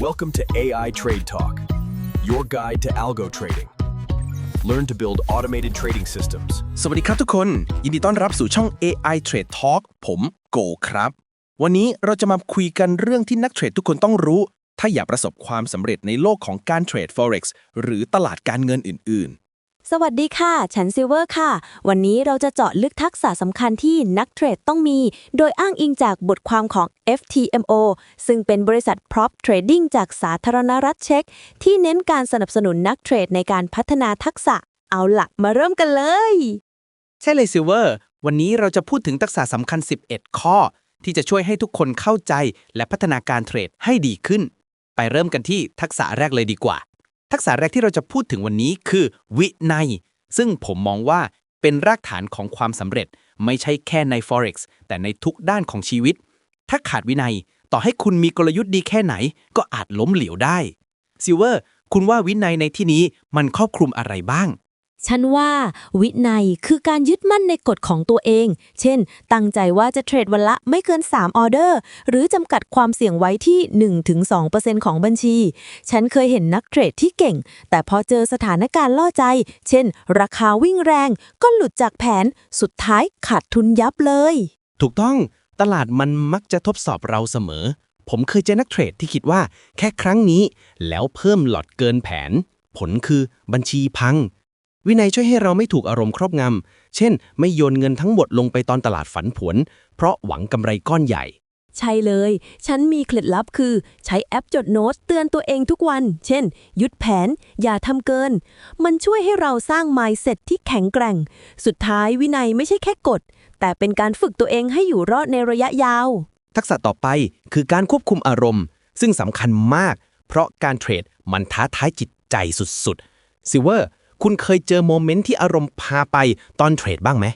Welcome to AI Trade Talk, your guide to algo trading. Learn to build automated trading systems สวัสดีครับทุกคน ยินดีต้อนรับสู่ช่อง AI Trade Talk ผมโกครับ วันนี้เราจะมาคุยกันเรื่องที่นักเทรดทุกคนต้องรู้ ถ้าอยากประสบความสำเร็จในโลกของการเทรด Forex หรือตลาดการเงินอื่น สวัสดีค่ะ ฉันซิลเวอร์ค่ะ วันนี้เราจะเจาะลึกทักษะสำคัญที่นักเทรดต้องมี โดยอ้างอิงจากบทความของ FTMO ซึ่งเป็นบริษัท Prop Trading จากสาธารณรัฐเช็กที่เน้นการสนับสนุนนักเทรดในการพัฒนาทักษะ เอาละมาเริ่มกันเลย ใช่เลยซิลเวอร์ วันนี้เราจะพูดถึงทักษะสำคัญ 11 ข้อ ที่จะช่วยให้ทุกคนเข้าใจและพัฒนาการเทรดให้ดีขึ้น ไปเริ่มกันที่ทักษะแรกเลยดีกว่า ทักษะแรกที่เราจะพูดถึงวันนี้คือวินัย ซึ่งผมมองว่าเป็นรากฐานของความสำเร็จ ไม่ใช่แค่ใน Forex แต่ในทุกด้านของชีวิต ถ้าขาดวินัย ต่อให้คุณมีกลยุทธ์ดีแค่ไหน ก็อาจล้มเหลวได้ซิลเวอร์ คุณว่าวินัยในที่นี้มันครอบคลุมอะไรบ้าง ฉันว่าวินัยคือการยึดมั่นในกฎของตัวเอง เช่น ตั้งใจว่าจะเทรดวันละไม่เกิน 3 ออเดอร์ หรือจำกัดความเสี่ยงไว้ที่ 1-2%ของบัญชี ฉันเคยเห็นนักเทรดที่เก่ง แต่พอเจอสถานการณ์ล่อใจ เช่น ราคาวิ่งแรง ก็หลุดจากแผน สุดท้ายขาดทุนยับเลย ถูกต้องตลาดมันมักจะทดสอบเราเสมอ ผมเคยเจอนักเทรดที่คิดว่า แค่ครั้งนี้ แล้วเพิ่มหลอดเกินแผน ผลคือบัญชีพัง วินัยช่วยให้เราไม่ถูกอารมณ์ครอบงำ เช่น ไม่โยนเงินทั้งหมดลงไปตอนตลาดฝันผวนเพราะหวังกำไรก้อนใหญ่ ใช่เลย ฉันมีเคล็ดลับคือ ใช้แอปจดโน้ตเตือนตัวเองทุกวัน เช่นหยุดแผน อย่าทำเกิน มันช่วยให้เราสร้าง mindset ที่แข็งแกร่ง สุดท้ายวินัยไม่ใช่แค่กฎ แต่เป็นการฝึกตัวเองให้อยู่รอดในระยะยาว ทักษะต่อไปคือการควบคุมอารมณ์ ซึ่งสำคัญมาก เพราะการเทรดมันท้าทายจิตใจสุดๆซิเวอร์ คุณเคยเจอโมเมนต์ที่อารมณ์พาไปตอนเทรดบ้างไหม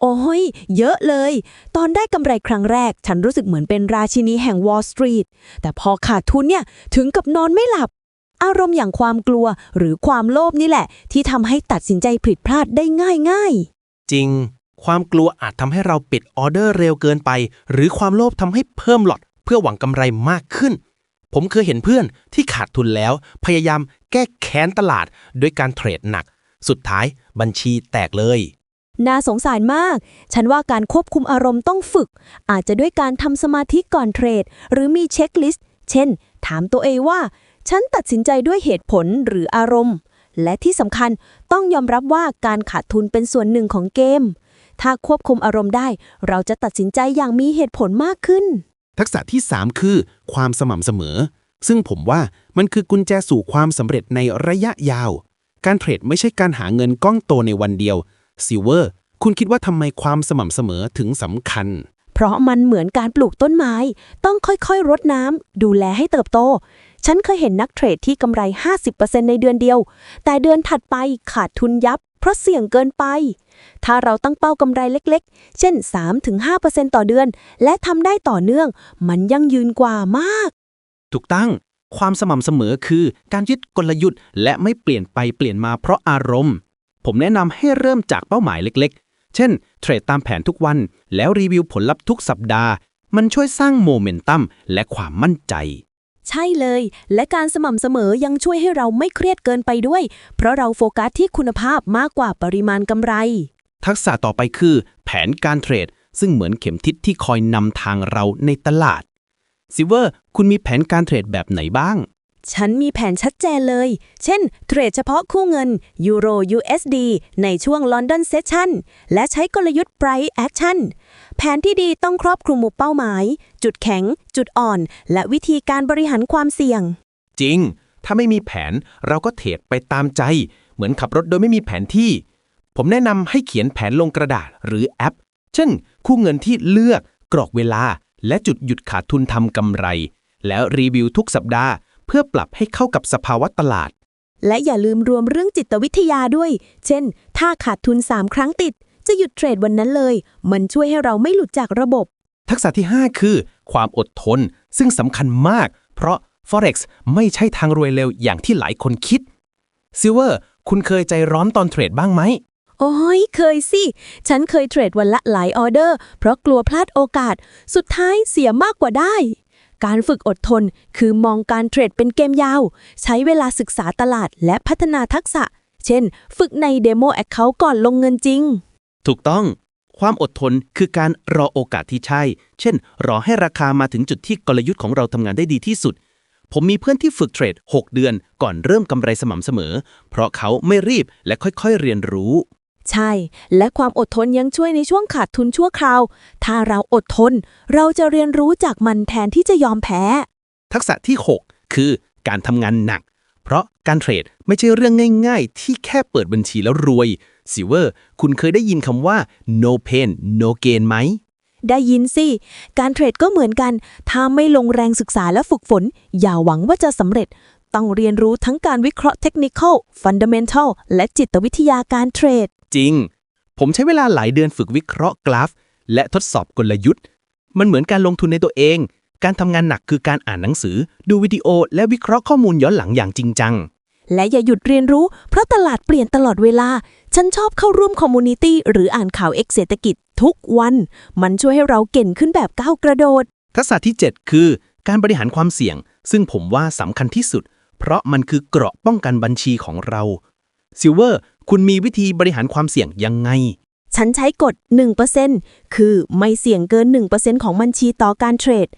โอ้ย เยอะเลย ตอนได้กำไรครั้งแรก ฉันรู้สึกเหมือนเป็นราชินีแห่งวอล l สตรีท แต่พอขาดทุนเนี่ย ถึงกับนอนไม่หลับ อารมณ์อย่างความกลัวหรือความโลภนี่แหละ ที่ทำให้ตัดสินใจผิดพลาดได้ง่ายง่ายๆจริง ความกลัวอาจทำให้เราปิดออเดอร์เร็วเกินไป หรือความโลภทำให้เพิ่มหลอดเพื่อหวังกำไรมากขึ้น ผมเคยเห็นเพื่อนที่ขาดทุนแล้ว พยายามแก้แค้นตลาดด้วยการเทรดหนัก สุดท้ายบัญชีแตกเลย น่าสงสารมาก ฉันว่าการควบคุมอารมณ์ต้องฝึก อาจจะด้วยการทำสมาธิก่อนเทรด หรือมีเช็คลิสต์ เช่น ถามตัวเองว่า ฉันตัดสินใจด้วยเหตุผลหรืออารมณ์ และที่สำคัญต้องยอมรับว่าการขาดทุนเป็นส่วนหนึ่งของเกม ถ้าควบคุมอารมณ์ได้ เราจะตัดสินใจอย่างมีเหตุผลมากขึ้น ทักษะที่ 3 คือ ความสม่ำเสมอ ซึ่งผมว่ามันคือกุญแจสู่ความสำเร็จในระยะยาว การเทรดไม่ใช่การหาเงินก้องโตในวันเดียวซิเวอร์คุณคิดว่าทำไมความสม่ำเสมอถึงสำคัญ เพราะมันเหมือนการปลูกต้นไม้ ต้องค่อยๆ รดน้ำดูแลให้เติบโต ฉันเคยเห็นนักเทรดที่กำไร 50%ในเดือนเดียว แต่เดือนถัดไปขาดทุนยับ เพราะเสี่ยงเกินไป ถ้าเราตั้งเป้ากำไรเล็กๆ เช่น 3-5%ต่อเดือน และทำได้ต่อเนื่อง มันยั่งยืนกว่ามาก ถูกตั้ง ความสม่ำเสมอคือการยึดกลยุทธ์ และไม่เปลี่ยนไปเปลี่ยนมาเพราะอารมณ์ ผมแนะนำให้เริ่มจากเป้าหมายเล็กๆ เช่น เทรดตามแผนทุกวัน แล้วรีวิวผลลัพธ์ทุกสัปดาห์ มันช่วยสร้างโมเมนตัมและความมั่นใจ ใช่เลย และการสม่ำเสมอยังช่วยให้เราไม่เครียดเกินไปด้วย เพราะเราโฟกัสที่คุณภาพมากกว่าปริมาณกำไร ทักษะต่อไปคือ แผนการเทรด ซึ่งเหมือนเข็มทิศที่คอยนำทางเราในตลาดซิเวอร์ คุณมีแผนการเทรดแบบไหนบ้าง ฉันมีแผนชัดเจนเลย เช่น เทรดเฉพาะคู่เงิน Euro USD ในช่วง London Session และใช้กลยุทธ์ Price Action แผนที่ดีต้องครอบคลุมหมู่เป้าหมาย จุดแข็ง จุดอ่อน และวิธีการบริหารความเสี่ยง จริง ถ้าไม่มีแผนเราก็เทรดไปตามใจ เหมือนขับรถโดยไม่มีแผนที่ ผมแนะนำให้เขียนแผนลงกระดาษหรือแอป เช่น คู่เงินที่เลือก กรอกเวลา และจุดหยุดขาดทุนทำกำไร แล้วรีวิวทุกสัปดาห์ เพื่อปรับให้เข้ากับสภาวะตลาด และอย่าลืมรวมเรื่องจิตวิทยาด้วย เช่น ถ้าขาดทุน 3 ครั้งติด จะหยุดเทรดวันนั้นเลย มันช่วยให้เราไม่หลุดจากระบบ ทักษะที่ 5 คือ ความอดทน ซึ่งสำคัญมาก เพราะ Forex ไม่ใช่ทางรวยเร็วอย่างที่หลายคนคิดซิเวอร์คุณเคยใจร้อนตอนเทรดบ้างไหม โอ้ยเคยสิ ฉันเคยเทรดวันละหลายออเดอร์ เพราะกลัวพลาดโอกาส สุดท้ายเสียมากกว่าได้ การฝึกอดทนคือมองการเทรดเป็นเกมยาว ใช้เวลาศึกษาตลาดและพัฒนาทักษะ เช่น ฝึกในเดโมแอคเคาท์ก่อนลงเงินจริง ถูกต้องความอดทนคือการรอโอกาสที่ใช่ เช่น รอให้ราคามาถึงจุดที่กลยุทธ์ของเราทำงานได้ดีที่สุด ผมมีเพื่อนที่ฝึกเทรด 6 เดือนก่อนเริ่มกำไรสม่ำเสมอ เพราะเขาไม่รีบและค่อยๆเรียนรู้ ใช่ และความอดทนยังช่วยในช่วงขาดทุนชั่วคราว ถ้าเราอดทน เราจะเรียนรู้จากมันแทนที่จะยอมแพ้ ทักษะที่ 6 คือ การทำงานหนักเพราะ การเทรดไม่ใช่เรื่องง่าย ๆ ที่แค่เปิดบัญชีแล้วรวยซิเวอร์ คุณเคยได้ยินคำว่า no pain no gain ไหม ได้ยินสิ การเทรดก็เหมือนกัน ถ้าไม่ลงแรงศึกษาและฝึกฝน อย่าหวังว่าจะสำเร็จ ต้องเรียนรู้ทั้งการวิเคราะห์เทคนิคอลฟันเดเมนทัลและจิตวิทยาการเทรด จริง ผมใช้เวลาหลายเดือนฝึกวิเคราะห์กราฟ และทดสอบกลยุทธ์ มันเหมือนการลงทุนในตัวเอง การทำงานหนักคือการอ่านหนังสือ ดูวิดีโอ และวิเคราะห์ข้อมูลย้อนหลังอย่างจริงจัง และอย่าหยุดเรียนรู้ เพราะตลาดเปลี่ยนตลอดเวลา ฉันชอบเข้าร่วมคอมมูนิตี้หรืออ่านข่าวเอกเศรษฐกิจทุกวัน มันช่วยให้เราเก่งขึ้นแบบก้าวกระโดด ทักษะที่ 7 คือ การบริหารความเสี่ยง ซึ่งผมว่าสำคัญที่สุด เพราะมันคือเกราะป้องกันบัญชีของเราซิลเวอร์คุณมีวิธีบริหารความเสี่ยงยังไง ฉันใช้กฎ 1%คือไม่เสี่ยงเกิน 1%ของบัญชีต่อการเทรด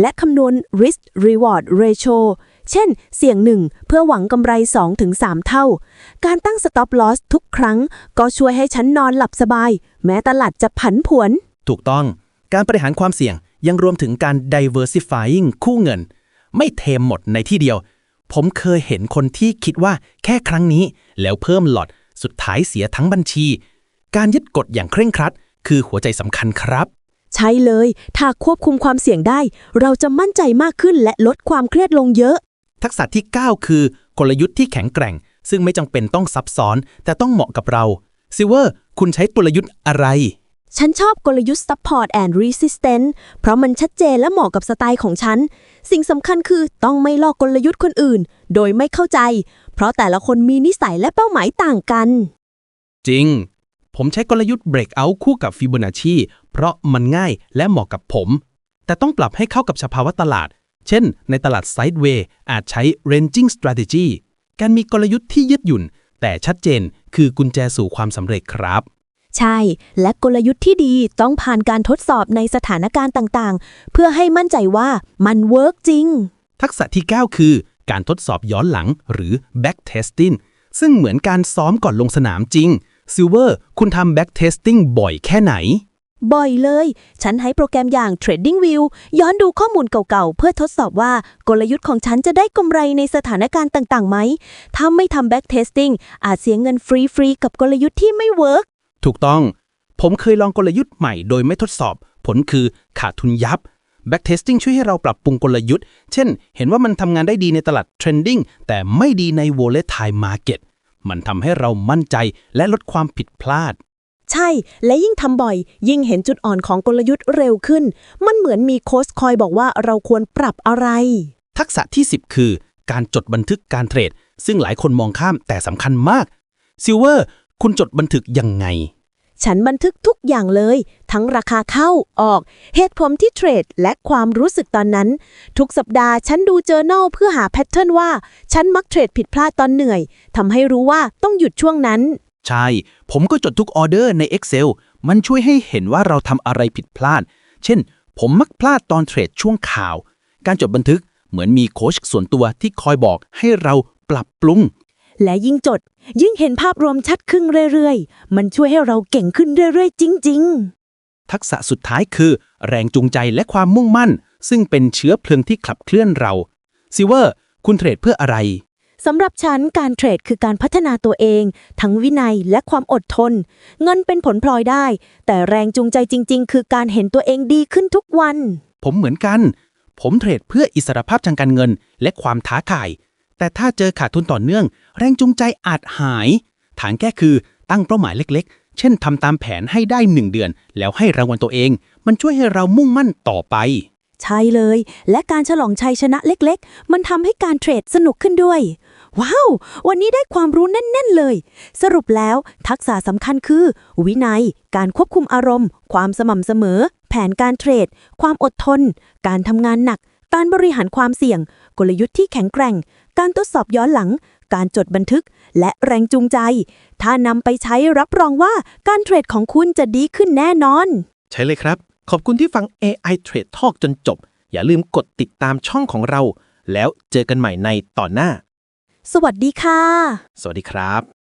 และคำนวณ risk reward ratio เช่น เสี่ยง 1 เพื่อหวังกำไร 2-3 เท่า การตั้ง stop loss ทุกครั้ง ก็ช่วยให้ฉันนอนหลับสบาย แม้ตลาดจะผันผวน ถูกต้อง การบริหารความเสี่ยงยังรวมถึงการ diversifying คู่เงิน ไม่เทมหมดในที่เดียว ผมเคยเห็นคนที่คิดว่าแค่ครั้งนี้ แล้วเพิ่มหลอดสุดท้ายเสียทั้งบัญชี การยึดกฎอย่างเคร่งครัด คือหัวใจสำคัญครับใช่เลย ถ้าควบคุมความเสี่ยงได้ เราจะมั่นใจมากขึ้นและลดความเครียดลงเยอะ ทักษะที่ 9 คือกลยุทธ์ที่แข็งแกร่ง ซึ่งไม่จำเป็นต้องซับซ้อน แต่ต้องเหมาะกับเราซิเวอร์ คุณใช้กลยุทธ์อะไร ฉันชอบกลยุทธ์ support and resistance เพราะมันชัดเจนและเหมาะกับสไตล์ของฉัน สิ่งสำคัญคือต้องไม่ลอกกลยุทธ์คนอื่น โดยไม่เข้าใจ เพราะแต่ละคนมีนิสัยและเป้าหมายต่างกัน จริง ผมใช้กลยุทธ์ breakout คู่กับฟิโบนัชชีเพราะมันง่ายและเหมาะกับผม แต่ต้องปรับให้เข้ากับสภาวะตลาด เช่น ในตลาด sideways อาจใช้ ranging strategy การมีกลยุทธ์ที่ยืดหยุ่น แต่ชัดเจนคือกุญแจสู่ความสำเร็จครับ ใช่ และกลยุทธ์ที่ดีต้องผ่านการทดสอบในสถานการณ์ต่างๆ เพื่อให้มั่นใจว่ามันเวิร์กจริง ทักษะที่ 9 คือ การทดสอบย้อนหลังหรือ back testing ซึ่งเหมือนการซ้อมก่อนลงสนามจริง Silver คุณทำ back testing บ่อยแค่ไหน บ่อยเลย ฉันให้โปรแกรมอย่าง Trading View ย้อนดูข้อมูลเก่าๆ เพื่อทดสอบว่ากลยุทธ์ของฉันจะได้กำไรในสถานการณ์ต่างๆ ไหม ถ้าไม่ทำ back testing อาจเสียเงินฟรีๆ กับกลยุทธ์ที่ไม่เวิร์กถูกต้อง ผมเคยลองกลยุทธ์ใหม่โดยไม่ทดสอบ ผลคือขาดทุนยับ Backtesting ช่วยให้เราปรับปรุงกลยุทธ์ เช่น เห็นว่ามันทำงานได้ดีในตลาด Trending แต่ไม่ดีใน Volatile Market มันทำให้เรามั่นใจและลดความผิดพลาด ใช่ และยิ่งทำบ่อย ยิ่งเห็นจุดอ่อนของกลยุทธ์เร็วขึ้น มันเหมือนมีโค้ชคอยบอกว่าเราควรปรับอะไร ทักษะที่ 10 คือ การจดบันทึกการเทรด ซึ่งหลายคนมองข้ามแต่สำคัญมาก Silver คุณจดบันทึกยังไง ฉันบันทึกทุกอย่างเลย ทั้งราคาเข้าออก เหตุผลที่เทรด และความรู้สึกตอนนั้น ทุกสัปดาห์ฉันดูเจอแนลเพื่อหาแพทเทิร์นว่า ฉันมักเทรดผิดพลาดตอนเหนื่อยทำให้รู้ว่าต้องหยุดช่วงนั้น ใช่ ผมก็จดทุกออเดอร์ใน Excel มันช่วยให้เห็นว่าเราทำอะไรผิดพลาด เช่น ผมมักพลาดตอนเทรดช่วงข่าว การจดบันทึกเหมือนมีโค้ชส่วนตัวที่คอยบอกให้เราปรับปรุง และยิ่งจด ยิ่งเห็นภาพรวมชัดขึ้นเรื่อยๆ มันช่วยให้เราเก่งขึ้นเรื่อยๆ จริง ๆ ทักษะสุดท้ายคือ แรงจูงใจและความมุ่งมั่น ซึ่งเป็นเชื้อเพลิงที่ขับเคลื่อนเราซิเวอร์ คุณเทรดเพื่ออะไร สำหรับฉันการเทรดคือการพัฒนาตัวเอง ทั้งวินัยและความอดทน เงินเป็นผลพลอยได้ แต่แรงจูงใจจริง ๆ คือการเห็นตัวเองดีขึ้นทุกวัน ผมเหมือนกัน ผมเทรดเพื่ออิสรภาพทางการเงิน และความท้าทาย แต่ถ้าเจอขาดทุนต่อเนื่อง แรงจูงใจอาจหายทางแก้คือตั้งเป้าหมายเล็ก ๆ เช่นทำตามแผนให้ได้1เดือน แล้วให้รางวัลตัวเอง มันช่วยให้เรามุ่งมั่นต่อไปใช่เลย และการฉลองชัยชนะเล็กๆ มันทำให้การเทรดสนุกขึ้นด้วย ว้าว วันนี้ได้ความรู้แน่น ๆ เลย สรุปแล้วทักษะสำคัญคือ วินัย การควบคุมอารมณ์ ความสม่ำเสมอ แผนการเทรด ความอดทน การทำงานหนัก การบริหารความเสี่ยง กลยุทธ์ที่แข็งแกร่ง การทดสอบย้อนหลัง การจดบันทึก และแรงจูงใจ ถ้านำไปใช้รับรองว่าการเทรดของคุณจะดีขึ้นแน่นอน ใช่เลยครับ ขอบคุณที่ฟัง AI Trade Talk จนจบ อย่าลืมกดติดตามช่องของเรา แล้วเจอกันใหม่ในตอนหน้า สวัสดีค่ะ สวัสดีครับ